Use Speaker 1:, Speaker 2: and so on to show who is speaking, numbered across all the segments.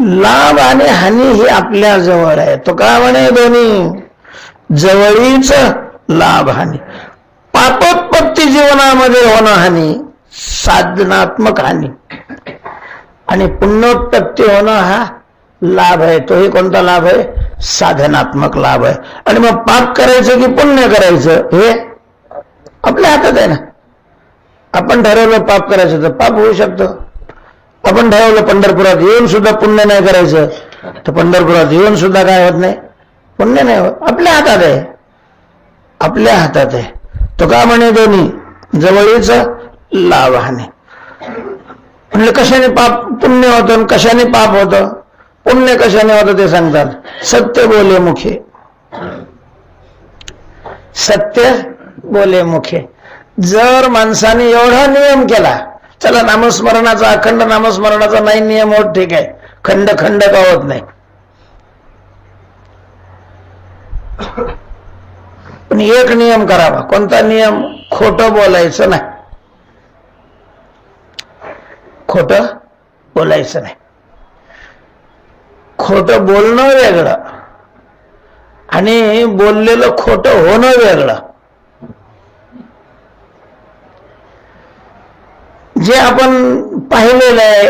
Speaker 1: लाभ आणि हानी ही आपल्या जवळ आहे. तो काय म्हणे दोन्ही? जवळीच लाभ हानी. पापोत्पत्ती जीवनामध्ये होणं हानी साधनात्मक हानी. आणि पुण्योत्पत्ती होणं हा लाभ आहे. तोही कोणता लाभ आहे? साधनात्मक लाभ आहे. आणि मग पाप करायचं की पुण्य करायचं हे आपल्या हातात आहे ना. आपण ठरवलं पाप करायचं तर पाप होऊ शकतं. आपण ठरवलं पंढरपुरात. येऊन सुद्धा पुण्य नाही करायचं. तर पंढरपुरात येऊन सुद्धा काय होत नाही? पुण्य नाही होत. आपल्या हातात आहे. आपल्या हातात आहे. तो का म्हणे दोन्ही? जवळीच लाभ म्हणलं कशाने पाप पुण्य होतं कशाने पाप होतं? पुण्य कशाने होतं ते सांगतात. सत्य बोले मुखे. सत्य बोले मुखे. जर माणसाने एवढा नियम केला चला नामस्मरणाचा अखंड नामस्मरणाचा नाही नियम होत ठीक आहे. खंड खंड का होत नाही? पण एक नियम करावा. कोणता नियम? खोटं बोलायचं नाही. खोटं बोलायचं नाही. खोटं बोलणं वेगळं आणि बोललेलं खोटं होणं वेगळं. जे आपण पाहिलेलं आहे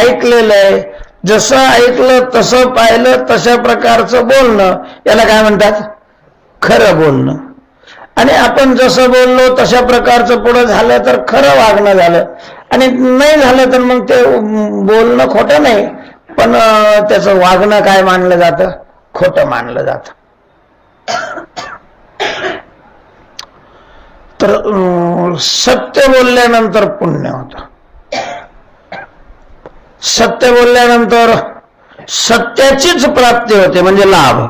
Speaker 1: ऐकलेलं आहे जसं ऐकलं तसं पाहिलं तशा प्रकारचं बोलणं याला काय म्हणतात? खरं बोलणं. आणि आपण जसं बोललो तशा प्रकारचं पुढं झालं तर खरं वागणं झालं. आणि नाही झालं तर मग ते बोलणं खोटं नाही पण त्याचं वागणं काय मानलं जातं? खोटं मानलं जातं. तर सत्य बोलल्यानंतर पुण्य होत. सत्य बोलल्यानंतर सत्याचीच प्राप्ती होते म्हणजे लाभ.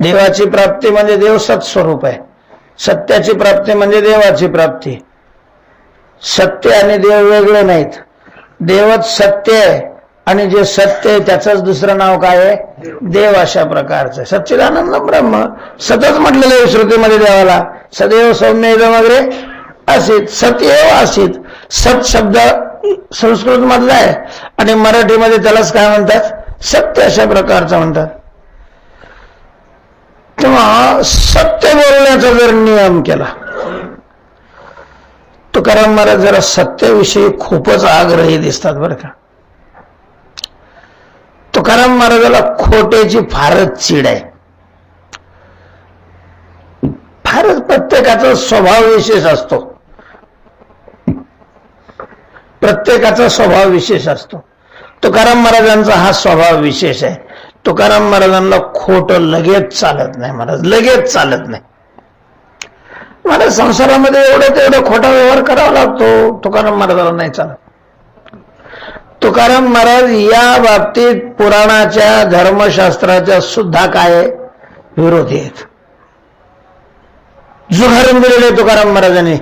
Speaker 1: देवाची प्राप्ती म्हणजे देव सत्स्वरूप आहे. सत्याची प्राप्ती म्हणजे देवाची प्राप्ती. सत्य आणि देव वेगळे नाहीत. देवच सत्य आहे. आणि जे सत्य आहे त्याचंच दुसरं नाव काय आहे? देव अशा प्रकारचं. सच्चिदानंद ब्रह्म सतत म्हटलेलं आहे श्रुतीमध्ये देवाला सदैव सौम्य वगैरे? असित सत्यव असित. सत शब्द संस्कृत मधला आहे आणि मराठीमध्ये त्यालाच काय म्हणतात? सत्य अशा प्रकारचं म्हणतात. तेव्हा सत्य बोलण्याचा जर नियम केला तुकाराम महाराज जरा सत्याविषयी खूपच आग्रही दिसतात बरं का. तुकाराम महाराजाला खोट्याची फारच चीड आहे. फारच प्रत्येकाचा स्वभाव विशेष असतो. प्रत्येकाचा स्वभाव विशेष असतो. तुकाराम महाराजांचा हा स्वभाव विशेष आहे. तुकाराम महाराजांना खोट लगेच चालत नाही महाराज लगेच चालत नाही. महाराज संसारामध्ये एवढं तेवढं खोटा व्यवहार करावा लागतो तुकाराम महाराजाला नाही चालत. तुकाराम महाराज या बाबतीत पुराणाच्या धर्मशास्त्राच्या सुद्धा काय विरोधी आहेत? जुगारून दिलेले तुकाराम महाराजांनी.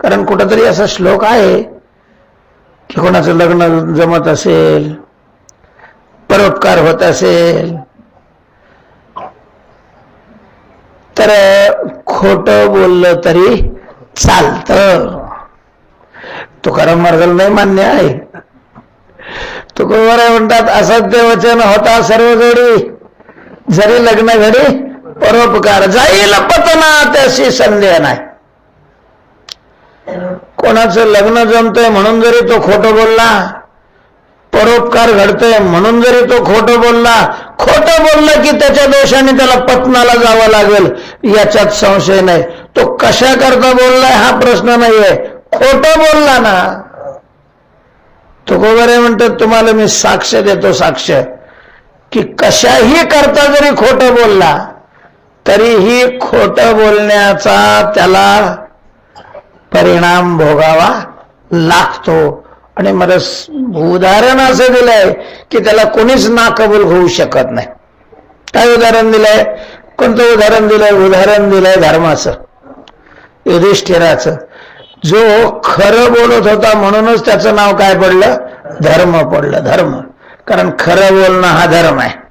Speaker 1: कारण कुठंतरी असा श्लोक आहे की कोणाचं लग्न जमत असेल परोपकार होत असेल तर खोट बोललं तरी चालत. तुकाराम महाराजाला नाही मान्य आहे. तुकोबाराय म्हणतात असत्य वचन होता सर्व जोडी जरी लग्न घडी परोपकार जाईल पतना त्याशी संदेह नाही. कोणाचं लग्न जमतंय म्हणून जरी तो खोटं बोलला परोपकार घडतोय म्हणून जरी तो खोटं बोलला खोटं बोललं की त्याच्या दोषाने त्याला पत्नाला जावं लागेल याच्यात संशय नाही. तो कशा करता बोललाय हा प्रश्न नाहीये. खोटं बोलला ना तो म्हणतात तुम्हाला मी साक्ष देतो साक्ष. की कशाही करता जरी खोटं बोलला तरीही खोटं बोलण्याचा त्याला परिणाम भोगावा लागतो. आणि मला उदाहरण असं दिलंय की त्याला कोणीच नाकबूल होऊ शकत नाही. काय उदाहरण दिलंय? कोणतं उदाहरण दिलंय? उदाहरण दिलंय धर्माचं. युधिष्ठिराचं. जो खरं बोलत होता म्हणूनच त्याचं नाव काय पडलं? धर्म पडलं धर्म. कारण खरं बोलणं हा धर्म आहे.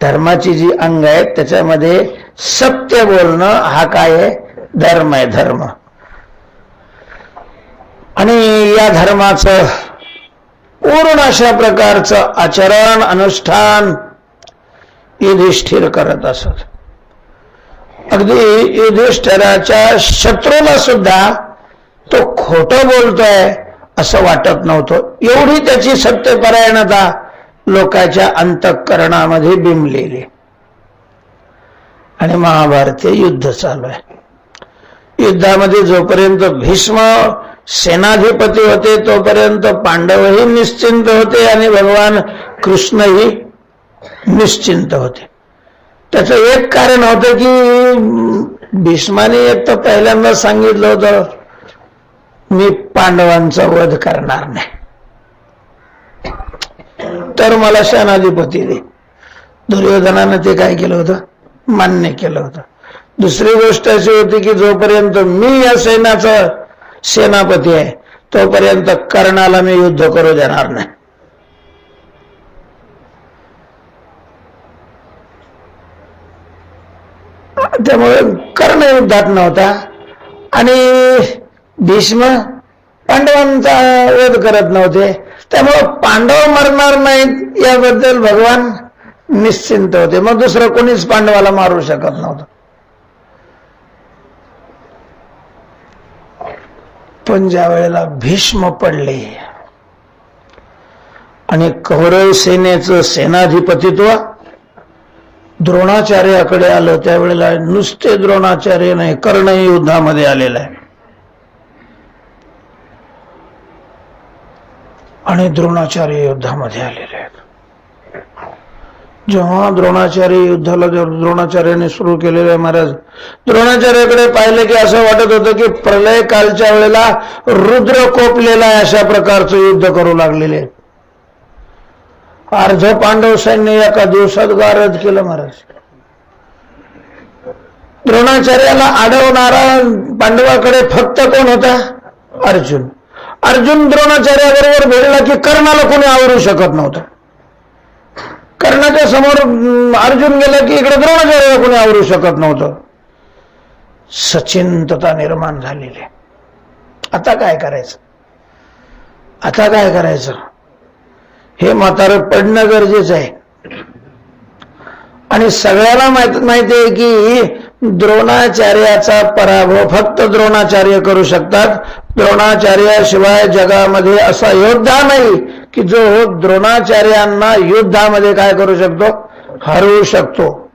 Speaker 1: धर्माची जी अंग आहेत त्याच्यामध्ये सत्य बोलणं हा काय आहे? धर्म आहे धर्म. आणि या धर्माचं पूर्ण अशा प्रकारचं आचरण अनुष्ठान युधिष्ठिर करत असत. अगदी युधिष्ठराच्या शत्रूला सुद्धा तो खोट बोलतोय असं वाटत नव्हतं. एवढी त्याची सत्यपरायणता लोकांच्या अंतःकरणामध्ये बिंबलेली. आणि महाभारतीय युद्ध चालू आहे. युद्धामध्ये जोपर्यंत भीष्म सेनाधिपती होते तोपर्यंत पांडवही निश्चिंत होते आणि भगवान कृष्णही निश्चिंत होते. त्याचं एक कारण होतं की भीष्माने एक तर पहिल्यांदा सांगितलं होतं मी पांडवांचा वध करणार नाही. तर मला सेनाधिपती दे. दुर्योधनानं ते काय केलं होतं? मान्य केलं होतं. दुसरी गोष्ट अशी होती की जोपर्यंत मी या सैन्याचा सेनापती आहे तोपर्यंत कर्णाला मी युद्ध करू देणार नाही. त्यामुळे कर्ण युद्धात नव्हता. आणि भीष्म पांडवांचा वध करत नव्हते. त्यामुळे पांडव मरणार नाहीत याबद्दल भगवान निश्चिंत होते. मग दुसरं कोणीच पांडवाला मारू शकत नव्हतं. पण ज्या वेळेला भीष्म पडले आणि कौरव सेनेचं सेनाधिपतित्व द्रोणाचार्याकडे आलं त्यावेळेला नुसते द्रोणाचार्य नाही कर्ण युद्धामध्ये आलेला आहे. आणि द्रोणाचार्य युद्धामध्ये आलेले आहेत. जेव्हा द्रोणाचार्य युद्धाला द्रोणाचार्याने सुरू केलेलं आहे महाराज द्रोणाचार्याकडे पाहिलं की असं वाटत होतं की प्रलय कालच्या वेळेला रुद्र कोपलेला आहे अशा प्रकारचं युद्ध करू लागलेले. आहेत अर्ध पांडव सैन्य एका दिवसात गारद केलं महाराज. द्रोणाचार्याला अडवणारा पांडवाकडे फक्त कोण होता? अर्जुन. अर्जुन द्रोणाचार्याबरोबर भेटला की कर्णाला कोणी आवरू शकत नव्हतं. कर्णाच्या समोर अर्जुन गेला की इकडे द्रोणाचार्याला कोणी आवरू शकत नव्हतं. सचिंतता निर्माण झालेली आहे. आता काय करायचं? आता काय करायचं? हे म्हातारं पडणं गरजेचं आहे. आणि सगळ्याला माहीत माहिती आहे की द्रोणाचार्याचा पराभव फक्त द्रोणाचार्य करू शकतात. द्रोणाचार्याशिवाय जगामध्ये असा योद्धा नाही की जो द्रोणाचार्यांना युद्धामध्ये काय करू शकतो? हरवू शकतो.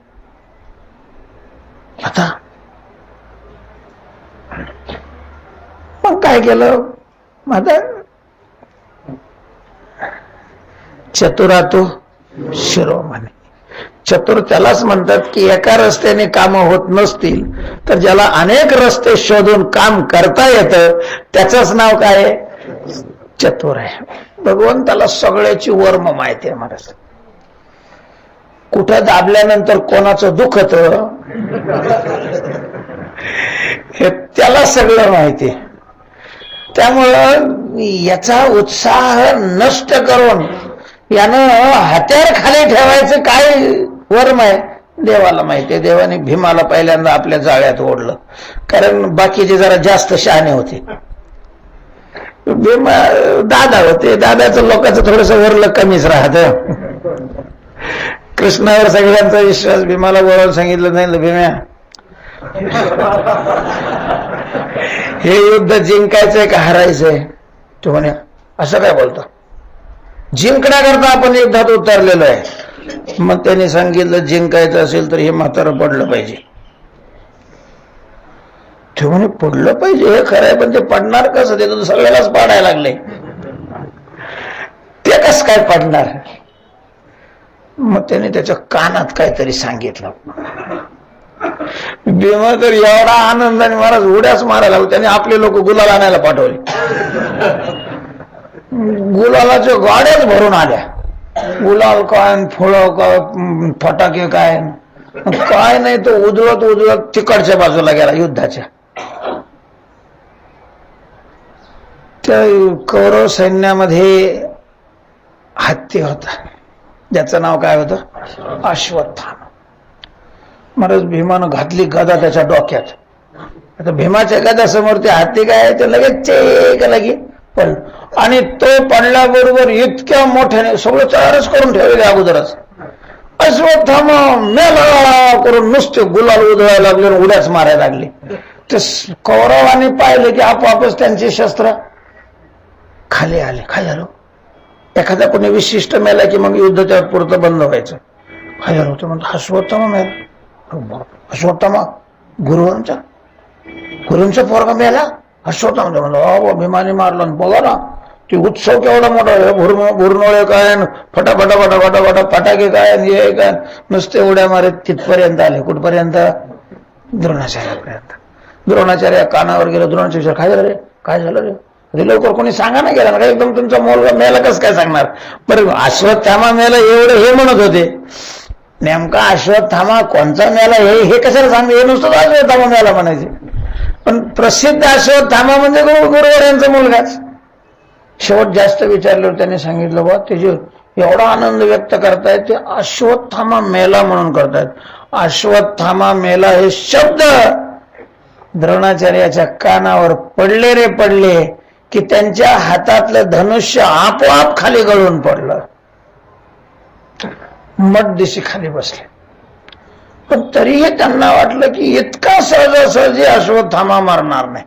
Speaker 1: आता मग काय केलं? आता चतुरातो शिरोमणी चतुर त्यालाच म्हणतात की एका रस्त्याने काम होत नसतील तर ज्याला अनेक रस्ते शोधून काम करता येतं त्याचंच नाव काय चतुर आहे. भगवंताला सगळ्याची वर्म माहिती आहे महाराज कुठं दाबल्यानंतर कोणाचं दुखत? हे त्याला सगळं माहिती आहे. त्यामुळं याचा उत्साह नष्ट करून यानं हत्यार खाली ठेवायचं काय वर्म आहे? देवाला माहिती आहे. देवाने भीमाला पहिल्यांदा आपल्या जाळ्यात ओढलं. कारण बाकीचे जरा जास्त शहाणे होते. भीमा दादा होते. दादाचं लोकांचं थोडस वरलं कमीच राहत. कृष्णावर सगळ्यांचा विश्वास भीमाला बोलावून सांगितलं नाही भीम्या? हे युद्ध जिंकायचंय का हरायचंय? तो म्हणे असं काय बोलतो? जिंकण्याकरता आपण युद्धात उतरलेलो आहे. मग त्याने सांगितलं जिंकायचं असेल तर हे म्हातारं पडलं पाहिजे. ते म्हणे पडलं पाहिजे हे खरं आहे पण ते पडणार कसं? ते तर सगळ्यालाच पाडायला लागले. ते कस काय पडणार? मग त्याने त्याच्या कानात काहीतरी सांगितलं. भीमा तर एवढा आनंदाने महाराज उड्याच मारायला त्याने आपले लोक गुलाल आणायला पाठवले. गुलालाच्या गाड्याच भरून आल्या. गुलाल काय फुलं काय फटाके काय? काय नाही तो उजळत उजळत तिकडच्या बाजूला गेला युद्धाच्या. त्या कौरव सैन्यामध्ये हत्ती होता. ज्याचं नाव काय होतं? अश्वत्थान महाराज भीमानं घातली गदा त्याच्या डोक्यात. आता भीमाच्या गदा समोर ते हत्ती काय आहे ते लगेच चेक लगे पण आणि तो पडल्याबरोबर इतक्या मोठ्याने सगळं तयारच करून ठेवले अगोदरच. अश्वत्थाम मेला करून नुसते गुलाल उधळायला लागले आणि उड्याच मारायला लागले. ते कौरवाने पाहिले की आपोआपच त्यांचे शस्त्र खाली आले. काय झालं? एखादा कोणी विशिष्ट मेला की मग युद्ध त्या पुरतं बंद व्हायचं. काय झालं? होतं म्हणतो अश्वत्थामा मेला. अरे गुरुंचा अश्वत्थामा गुरुवांचा गुरुंचा पोरगा मेला? अश्वत्थामा? म्हणलं अभिमानी भीमाने बघा ना. की उत्सव केवढा मोठा आहे. भुरनोळे काय न फटाफटा फटाफटा फटा फटाके काय हे काय नुसते उड्या मारत तिथपर्यंत आले. कुठपर्यंत? द्रोणाचार्यापर्यंत. द्रोणाचार्य कानावर गेलं. द्रोणाचार्य काय झालं रे? काय झालं रे? लवकर कोणी सांगा ना गेला. ना काय एकदम तुमचा मुलगा मेला कसं काय सांगणार? बरं अश्वत्थामा मेला एवढं हे म्हणत होते. नेमका अश्वत्थामा कोणचा मेला? हे हे कशाला सांगते? हे नुसतं अश्वत्थामा मेला म्हणायचे. पण प्रसिद्ध अश्वत्थामा म्हणजे गुरु गुरुवर यांचा मुलगाच. शेवट जास्त विचारल्यावर त्यांनी सांगितलं बा त्याचे एवढा आनंद व्यक्त करतायत ते अश्वत्थामा मेला म्हणून करतायत. अश्वत्थामा मेला हे शब्द द्रोणाचार्याच्या कानावर पडले रे पडले की त्यांच्या हातातलं धनुष्य आपोआप खाली गळून पडलं. मठ दिशी खाली बसले. पण तरीही त्यांना वाटलं की इतका सहजासहजी अश्वत्थामा मारणार नाही.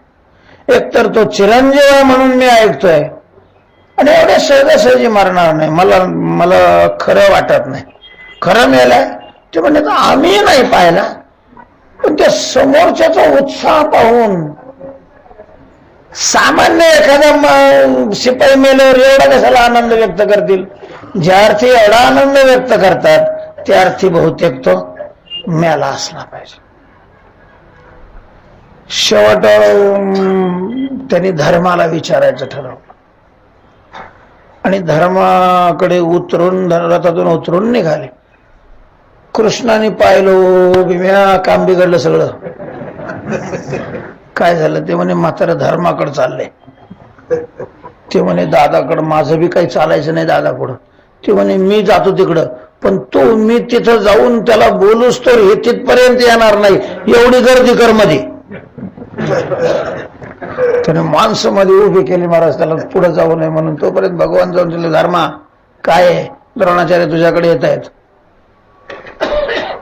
Speaker 1: एकतर तो चिरंजीव म्हणून मी ऐकतोय आणि एवढे सहजासहजी मारणार नाही. मला मला खरं वाटत नाही. खरं मेलाय ते म्हणजे आम्ही नाही पाहिला. पण त्या समोरच्याचा उत्साह पाहून सामान्य एखाद्या शिपाई मेल्यावर एवढा कशाला आनंद व्यक्त करतील? ज्या अर्थी एवढा आनंद व्यक्त करतात त्या अर्थी बहुतेक तो मेला असला पाहिजे. शेवट अं, त्यांनी धर्माला विचारायचं ठरवलं. आणि धर्माकडे उतरून रथातून उतरून निघाले. कृष्णाने पाहिलो बिम्या काम बिघडलं सगळं. काय झालं? ते म्हणे म्हातारा धर्माकडे चाललंय. ते म्हणे दादाकडं माझं बी काही चालायचं नाही दादाकडं ते म्हणे मी जातो तिकडं. पण तो मी तिथं जाऊन त्याला बोलूच तर हे तिथपर्यंत येणार नाही. एवढी गर्दी कर मध्ये त्याने माणसं मध्ये उभी केली महाराज त्याला पुढे जाऊ नये म्हणून. तोपर्यंत भगवान जाऊन दिले धर्मा काय आहे? द्रोणाचार्य तुझ्याकडे येत आहेत.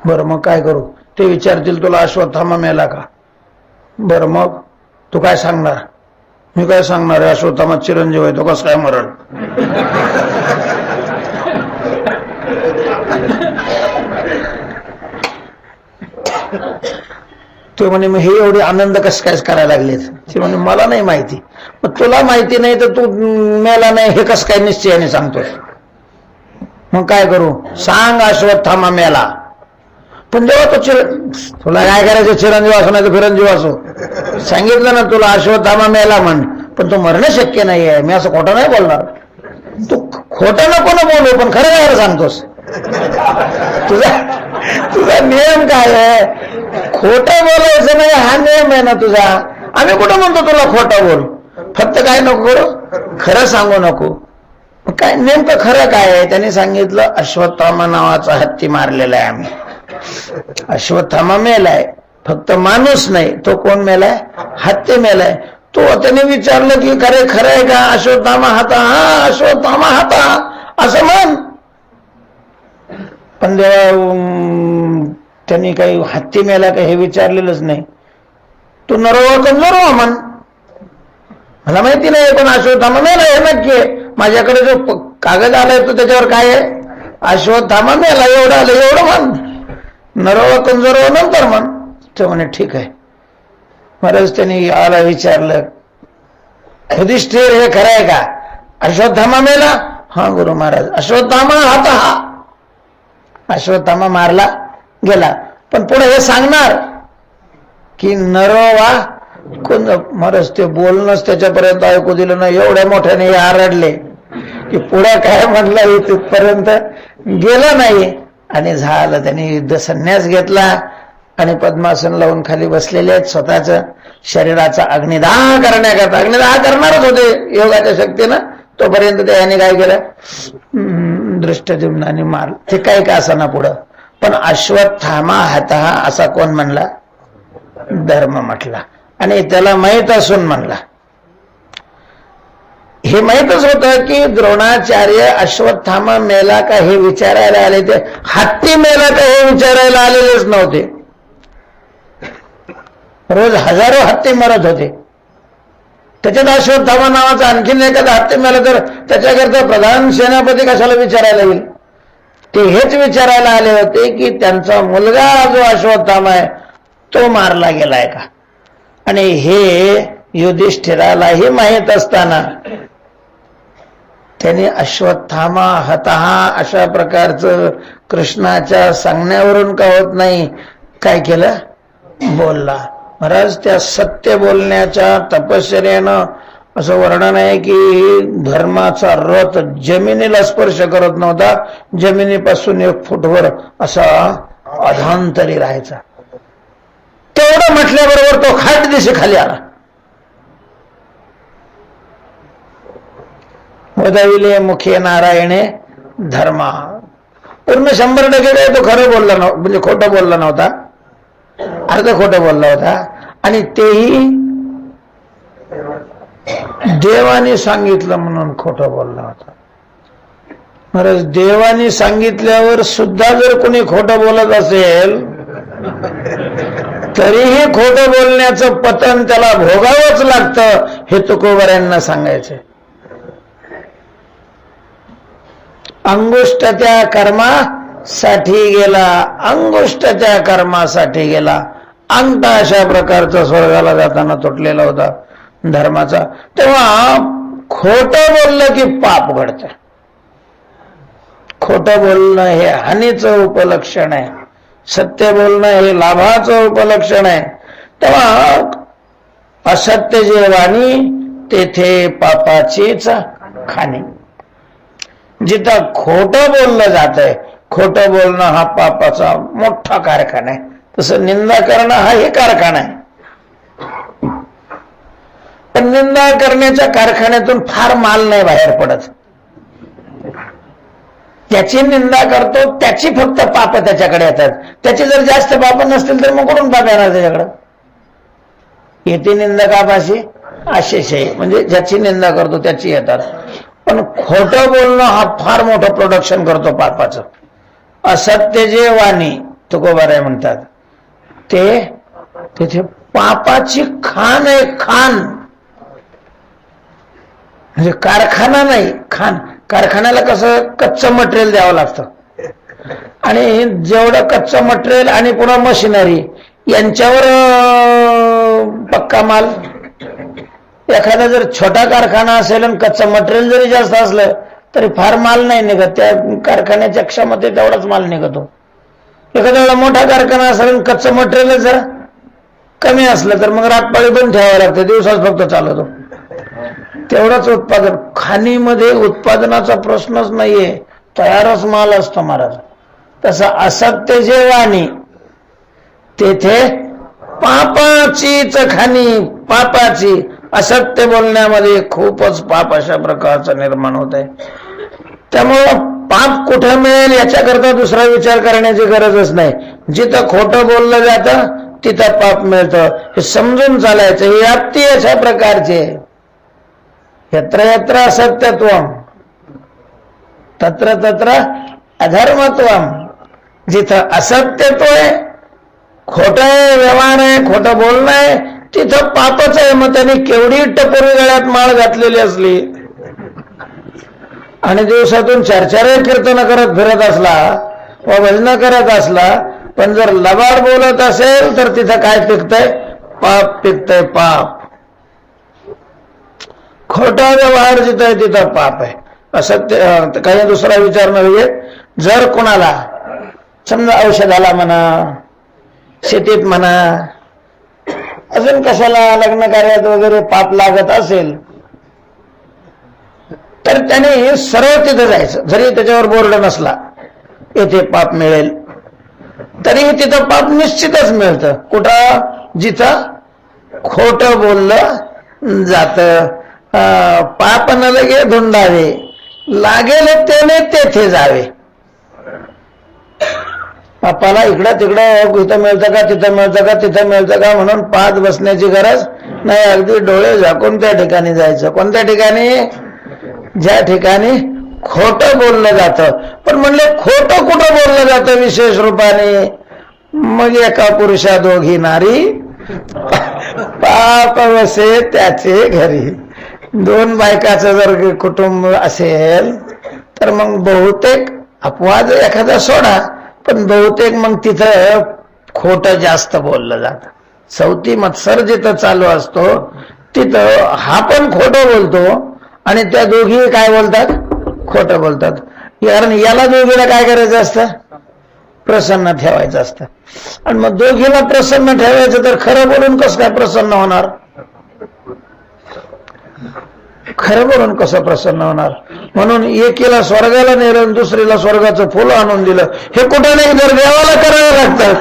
Speaker 1: बरं मग काय करू? ते विचारतील तुला अश्वत्थामा मेला का? बरं मग तू काय सांगणार? मी काय सांगणार अश्वत्थामा चिरंजीव आहे तो कसं काय मरण ते म्हणे मग हे एवढे आनंद कसं काय करायला लागलेत? ते म्हणे मला नाही माहिती. मग तुला माहिती नाही तर तू मेला नाही हे कसं काय निश्चयाने सांगतोय मग काय करू? सांग अश्वत्थामा मेला. पण जेव्हा तो चिर तुला काय करायचं? चिरंजीव असो नाही तर फिरंजीव असो. सांगितलं ना तुला अश्वत्थामा मेला म्हण पण तो मरणं शक्य नाही आहे मी असं खोटं नाही बोलणार. तू खोटं नको ना बोलू पण खरं काय सांगतोस? तुझा तुझा नियम काय आहे? खोटं बोलायचं नाही हा नियम आहे ना तुझा. आम्ही कुठं म्हणतो तुला खोटं बोल? फक्त काय नको करू? खरं सांगू नको. काय नेमकं खरं काय आहे? त्याने सांगितलं अश्वत्थामा नावाचा हत्ती मारलेला आहे आम्ही. अश्वत्थामा मेलाय फक्त माणूस नाही. तो कोण मेलाय हत्ती मेलाय तो त्याने विचारलं की खरे खरं आहे का? अश्वत्थामा हाता हा अश्वत्थामा हाता. असं म्हण. पण जेव्हा त्यांनी काही हत्ती मेला का हे विचारलेलंच नाही. तू नरोवा कमजोर हो म्हण. मला माहिती नाही पण अश्वत्थामा. मेला हे नक्की आहे. माझ्याकडे जो प- कागद आलाय तो त्याच्यावर काय आहे? अश्वत्थामा मेला एवढं आलं एवढं म्हण. नरोवा कमजोर हो नंतर म्हण. तो म्हणे ठीक आहे. महाराज त्यांनी याला विचारलं युधिष्ठिर हे खरं आहे का? अश्वत्थामा मेला? हा गुरु महाराज. अश्वत्थामा हात हा. अश्वत्थामा मारला गेला. पण पुढे हे सांगणार की नरोवा कोण मरच ते बोलणंच त्याच्यापर्यंत ऐकू दिलं नाही. एवढ्या मोठ्याने हे आरडले की पुढे काय म्हटलं तिथपर्यंत गेलं नाही. आणि झालं त्यांनी युद्ध संन्यास घेतला आणि पद्मासन लावून खाली बसलेले आहेत. स्वतःच शरीराचा अग्निदाह करण्याकरता. अग्निदाह करणारच होते योगाच्या शक्तीनं. तोपर्यंत त्याने काय केलं? दृष्ट देऊन आणि मार. ते काय का असा ना पुढं? पण अश्वत्थामा हाता असा कोण म्हणला? धर्म म्हटला. आणि त्याला माहीत असून म्हणला. हे माहीतच होतं की द्रोणाचार्य अश्वत्थामा मेला का हे विचारायला आले ते? हत्ती मेला का हे विचारायला आलेलेच नव्हते. रोज हजारो हत्ती मरत होते. त्याच्यात अश्वत्थामा नावाचा आणखीन एखादा हत्ती मिळाला तर त्याच्याकरता प्रधान सेनापती कशाला विचारायला येईल? ते हेच विचारायला आले होते की त्यांचा मुलगा जो अश्वत्थामा आहे तो मारला गेलाय का? आणि हे युधिष्ठिरालाही माहीत असताना त्यांनी अश्वत्थामा हतहा अशा प्रकारचं कृष्णाच्या सांगण्यावरून का होत नाही काय केलं? बोलला. महाराज त्या सत्य बोलण्याच्या तपश्चर्यानं असं वर्णन आहे की धर्माचा रथ जमिनीला स्पर्श करत नव्हता. जमिनीपासून एक फुटवर असा अधांतरी राहायचा. तेवढं म्हटल्याबरोबर तो खाट दिसे खाली आला. वदविले मुखे नारायणे धर्मा. पूर्ण शंभर टक्के तो खरं बोलला नव्हता म्हणजे खोटं बोलला नव्हता. अर्ध खोटं बोलला होता. आणि तेही देवाने सांगितलं म्हणून खोटं बोलला होता. महाराज देवाने सांगितल्यावर सुद्धा जर कोणी खोटं बोलत असेल तरीही खोटं बोलण्याचं पतन त्याला भोगावंच लागतं हे तुकोबऱ्यांना सांगायचं अंगुष्ट त्या कर्मासाठी गेला अंगुष्ट त्या कर्मासाठी गेला. अंत अशा प्रकारचा स्वर्गाला जाताना तुटलेला होता धर्माचा. तेव्हा खोट बोललं की पाप घडत. खोट बोलणं हे हानीचं उपलक्षण आहे. सत्य बोलणं हे लाभाचं उपलक्षण आहे. तेव्हा असत्य जे वाणी तेथे पापाचीच खाणी. जिथं खोटं बोललं जात आहे खोटं बोलणं हा पापाचा मोठा कारखाना आहे. तसं निंदा करणं हा हे कारखाना आहे. पण निंदा करण्याच्या कारखान्यातून फार माल नाही बाहेर पडत. त्याची निंदा करतो त्याची फक्त पाप त्याच्याकडे येतात. त्याची जर जास्त पाप नसतील तर मग कुठून पाप येणार त्याच्याकडं? येते निंदा कापाशी? आशेषय म्हणजे ज्याची निंदा करतो त्याची येतात. पण खोटं बोलणं हा फार मोठं प्रोडक्शन करतो पापाचं. असत्य जे वाणी तुकोबाराय म्हणतात. ते तिथे पापाची खान आहे खान म्हणजे कारखाना नाही खान कारखान्याला कसं कच्चं मटेरियल द्यावं लागतं. आणि जेवढं कच्चं मटेरियल आणि पुन्हा मशिनरी यांच्यावर पक्का माल. एखादा जर छोटा कारखाना असेल आणि कच्चं मटेरियल जरी जास्त असलं तरी फार माल नाही निघत. त्या कारखान्याच्या क्षमतेत तेवढाच माल निघतो. एखाद्या मोठा कारखाना असेल आणि कच्चं मटेरियल जर कमी असलं तर मग रातपाळी बंद ठेवावं लागतं दिवसाच फक्त चालवतो. तेवढंच उत्पादन. खाणीमध्ये उत्पादनाचा प्रश्नच नाहीये. तयारच माल असतो महाराज. तसं असत्य जे वाणी तेथे पापाचीच खाणी पापाची असत्य बोलण्यामध्ये खूपच पाप अशा प्रकारचं निर्माण होत आहे त्यामुळं पाप कुठं मिळेल याच्याकरता दुसरा विचार करण्याची गरजच नाही. जिथं खोटं बोललं जातं तिथं पाप मिळतं. हे समजून चालायचं ही व्याप्ती अशा प्रकारची. आहे यत्र यत्र असत्यत्व. तत्र तत्र अधर्मत्व. जिथं असत्यत्व आहे खोट आहे व्यवहार आहे खोटं बोलणं आहे तिथं पापच आहे. मग त्याने केवढी टपोरी गळ्यात माळ घातलेली असली? आणि दिवसातून चार कीर्तन करत फिरत असला व भजन करत असला पण जर लबाड बोलत असेल तर तिथं काय पिकतंय? पाप पिकतंय पाप. खोटा व्यवहार जिथं आहे तिथं पाप आहे. असत्य काही दुसरा विचार नव्हे जर कोणाला समजा औषधाला म्हणा शेतीत म्हणा अजून कशाला लग्न कार्यात वगैरे पाप लागत असेल तर त्याने सरळ तिथं जायचं. जरी त्याच्यावर बोर्ड नसला येथे पाप मिळेल. तरी तिथं पाप निश्चितच मिळतं. कुठं? जिथं खोट बोललं जात. पाप न लगे धुंडावे. लागेल त्याने तेथे जावे. पापाला इकडं तिकडं इथं मिळतं का तिथं मिळतं का तिथं मिळतं का म्हणून पाच बसण्याची गरज नाही. अगदी डोळे झाकून त्या ठिकाणी जायचं. कोणत्या ठिकाणी? ज्या ठिकाणी खोटं बोललं जातं. पण म्हणले खोटं कुठं बोललं जातं विशेष रूपाने? मग एका पुरुषा दोघी नारी पाप वसे त्याचे घरी. दोन बायकाचं जर कुटुंब असेल तर मग बहुतेक अपवाद एखादा सोडा पण बहुतेक मग तिथं खोटं जास्त बोललं जातं. चौथी मत्सर जिथं चालू असतो तिथं हा पण खोटं बोलतो आणि त्या दोघी काय बोलतात? खोटं बोलतात. कारण याला दोघीला काय करायचं असतं? प्रसन्न ठेवायचं असतं. आणि मग दोघीला प्रसन्न ठेवायचं तर खरं बोलून कसं काय प्रसन्न होणार? खरं बोलून कसं प्रसन्न होणार? म्हणून एकीला स्वर्गाला नेलं आणि दुसरीला स्वर्गाचं फुलं आणून दिलं. हे कुठं नाही जर देवाला करावं लागतात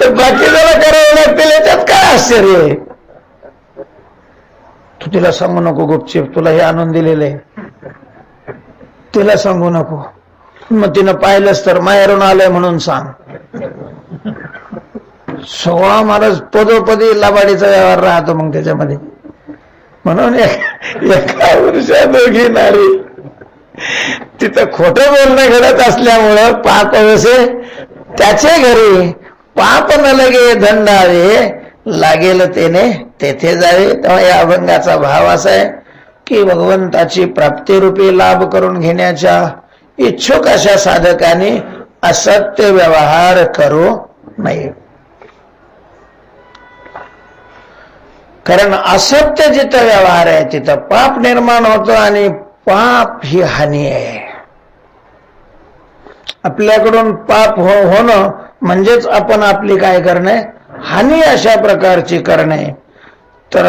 Speaker 1: तर बाकी जरा करावं लागतील याच्यात काय आश्चर्य आहे? तू तिला सांगू नको गुपचीप तुला हे आणून दिलेले. तिला सांगू नको. मग तिनं पाहिलंच तर माहेरून आलंय म्हणून सांग. सोळा महाराज पदोपदी लाबाडीचा व्यवहार राहतो मग त्याच्यामध्ये. म्हणून एका पुरुषा दोघी नारी. तिथं खोटं बोलणं घडत असल्यामुळं पाप अवसे त्याचे घरी. पाप न लगे धंडावे. लागेल तेने तेथे जावे. तेव्हा या अभंगाचा भाव असा आहे की भगवंताची प्राप्तीरूपी लाभ करून घेण्याच्या इच्छुक अशा साधकाने असत्य व्यवहार करू नये. कारण असत्य जिथं व्यवहार आहे तिथं पाप निर्माण होतं आणि पाप ही हानी आहे. आपल्याकडून पाप हो होणं म्हणजेच आपण आपली काय करणे? हानी अशा प्रकारची करणे. तर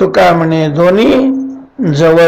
Speaker 1: तुका म्हणे दोन्ही जवळ